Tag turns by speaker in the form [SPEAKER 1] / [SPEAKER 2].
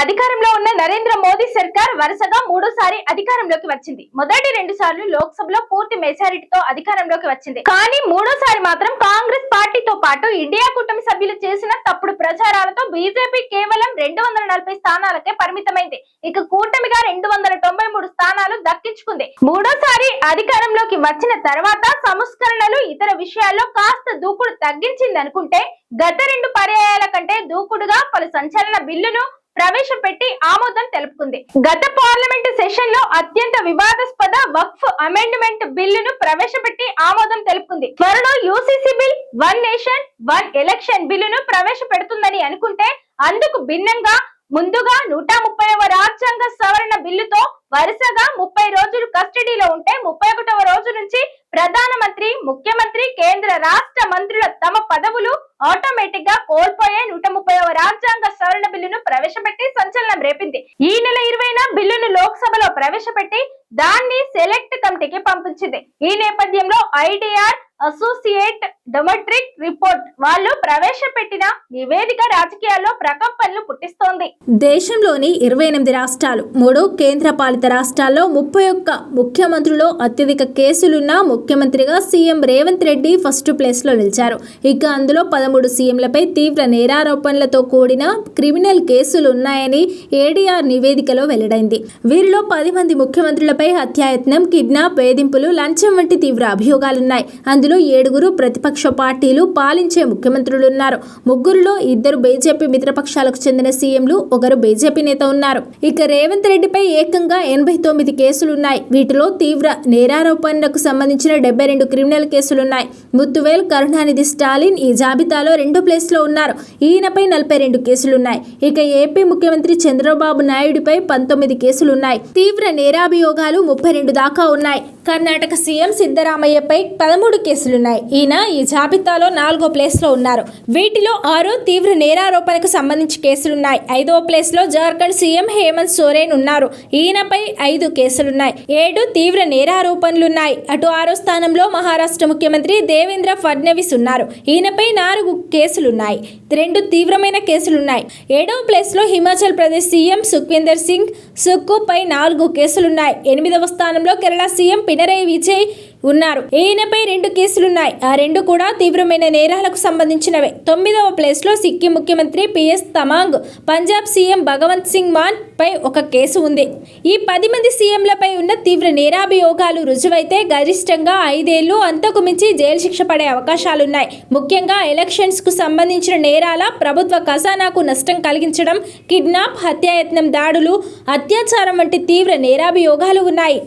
[SPEAKER 1] అధికారంలో ఉన్న నరేంద్ర మోదీ సర్కార్ వరుసగా మూడోసారి అధికారంలోకి వచ్చింది. మొదటి రెండు సార్లు లోక్సభలో పూర్తి మెజారిటీతో అధికారంలోకి వచ్చింది. కానీ మూడోసారి మాత్రం కాంగ్రెస్ పార్టీతో పాటు ఇండియా కూటమి సభ్యులు చేసిన తప్పుడు ప్రచారాలతో బీజేపీ కేవలం రెండు వందల నలభై స్థానాలకే పరిమితమైంది. ఇక కూటమిగా రెండు వందల తొంభై మూడు స్థానాలు దక్కించుకుంది. మూడోసారి అధికారంలోకి వచ్చిన తర్వాత సంస్కరణలు ఇతర విషయాల్లో కాస్త దూకుడు తగ్గించింది అనుకుంటే గత రెండు పర్యాయాల కంటే దూకుడుగా పలు సంచలన బిల్లును ప్రవేశపెట్టి ఆమోదం తెలుపుకుంది. గత పార్లమెంటు సెషన్లో అత్యంత వివాదాస్పద వక్ఫ్ అమెండ్మెంట్ బిల్లును ప్రవేశపెట్టి ఆమోదం తెలుపుకుంది. త్వరలో UCC bill one nation one election బిల్లును ప్రవేశపెడుతుందని అనుకుంటే అందుకు భిన్నంగా ముందుగా నూట ముప్పైవ రాజ్యాంగ సవరణ బిల్లుతో వరుసగా ముప్పై రోజులు కస్టడీలో ఉంటే ముప్పై ఒకటవ రోజు నుంచి ప్రధానమంత్రి ముఖ్యమంత్రి కేంద్ర రాష్ట్ర మంత్రుల తమ పదవులు ఆటోమేటిక్గా కోల్పోయే నూట ముప్పైవ రాజ్యాంగ సవరణ బిల్లును ప్రవేశపెట్టి సంచలనం రేపింది. ఈ నెల ఇరవైన బిల్లును లోక్సభలో ప్రవేశపెట్టి దాన్ని సెలెక్ట్ కమిటీకి పంపించింది. ఈ నేపథ్యంలో ఐడిఆర్ అసోసియేట్ డొమెట్రిక్ రిపోర్ట్ వాళ్ళు ప్రవేశపెట్టిన నివేదిక రాజకీయాల్లో ప్రకంపనలు పుట్టిస్తోంది.
[SPEAKER 2] దేశంలోని ఇరవై ఎనిమిది రాష్ట్రాలు మూడు కేంద్ర పాలిత రాష్ట్రాల్లో ముప్పై ఒక్క ముఖ్యమంత్రులు అత్యధిక కేసులున్న ముఖ్యమంత్రిగా సీఎం రేవంత్ రెడ్డి ఫస్ట్ ప్లేస్లో నిలిచారు. ఇక అందులో పదమూడు సీఎంలపై తీవ్ర నేరారోపణలతో కూడిన క్రిమినల్ కేసులు ఉన్నాయని ఏడీఆర్ నివేదికలో వెల్లడైంది. వీరిలో పది మంది ముఖ్యమంత్రుల ముఖ్యమంత్రులపై హత్యాయత్నం కిడ్నాప్ వేధింపులు లంచం వంటి తీవ్ర అభియోగాలున్నాయి. అందులో ఏడుగురు ప్రతిపక్ష పార్టీలు పాలించే ముఖ్యమంత్రులున్నారు. ముగ్గురులో ఇద్దరు బీజేపీ మిత్రపక్షాలకు చెందిన సీఎంలు ఒకరు బీజేపీ నేత ఉన్నారు. ఇక రేవంత్ రెడ్డిపై ఏకంగా ఎనభై తొమ్మిది కేసులున్నాయి. వీటిలో తీవ్ర నేరారోపణలకు సంబంధించిన డెబ్బై రెండు క్రిమినల్ కేసులున్నాయి. ముత్తువేల్ కరుణానిధి స్టాలిన్ ఈ జాబితాలో రెండో ప్లేస్లో ఉన్నారు. ఈయనపై నలభై రెండు కేసులున్నాయి. ఇక ఏపీ ముఖ్యమంత్రి చంద్రబాబు నాయుడిపై పంతొమ్మిది కేసులున్నాయి. తీవ్ర నేరాభియోగాలు ముప్పై రెండు దాకా ఉన్నాయి. కర్ణాటక సీఎం సిద్ధరామయ్యపై పదమూడు కేసులున్నాయి. ఈయన ఈ జాబితాలో నాలుగో ప్లేస్లో ఉన్నారు. వీటిలో ఆరు తీవ్ర నేరారోపణకు సంబంధించి కేసులున్నాయి. ఐదవ ప్లేస్లో జార్ఖండ్ సీఎం హేమంత్ సోరెన్ ఉన్నారు. ఈయనపై ఐదు కేసులున్నాయి. ఏడు తీవ్ర నేరారోపణలున్నాయి. అటు ఆరో స్థానంలో మహారాష్ట్ర ముఖ్యమంత్రి దేవేంద్ర ఫడ్నవీస్ ఉన్నారు. ఈయనపై నాలుగు కేసులున్నాయి. రెండు తీవ్రమైన కేసులున్నాయి. ఏడవ ప్లేస్లో హిమాచల్ ప్రదేశ్ సీఎం సుఖ్వీందర్ సింగ్ సుక్కుపై నాలుగు కేసులున్నాయి. ఎనిమిదవ స్థానంలో కేరళ సీఎం పినరై విజయ్ ఉన్నారు. ఈయనపై రెండు కేసులున్నాయి. ఆ రెండు కూడా తీవ్రమైన నేరాలకు సంబంధించినవే. తొమ్మిదవ ప్లేస్లో సిక్కిం ముఖ్యమంత్రి పిఎస్ తమాంగ్ పంజాబ్ సీఎం భగవంత్ సింగ్ మాన్ పై ఒక కేసు ఉంది. ఈ పది మంది సీఎంలపై ఉన్న తీవ్ర నేరాభియోగాలు రుజువైతే గరిష్టంగా ఐదేళ్ళు అంతకు మించి జైలు శిక్ష పడే అవకాశాలున్నాయి. ముఖ్యంగా ఎలక్షన్స్కు సంబంధించిన నేరాల ప్రభుత్వ ఖజానాకు నష్టం కలిగించడం కిడ్నాప్ హత్యాయత్నం దాడులు అత్యాచారం వంటి తీవ్ర నేరాభియోగాలు ఉన్నాయి.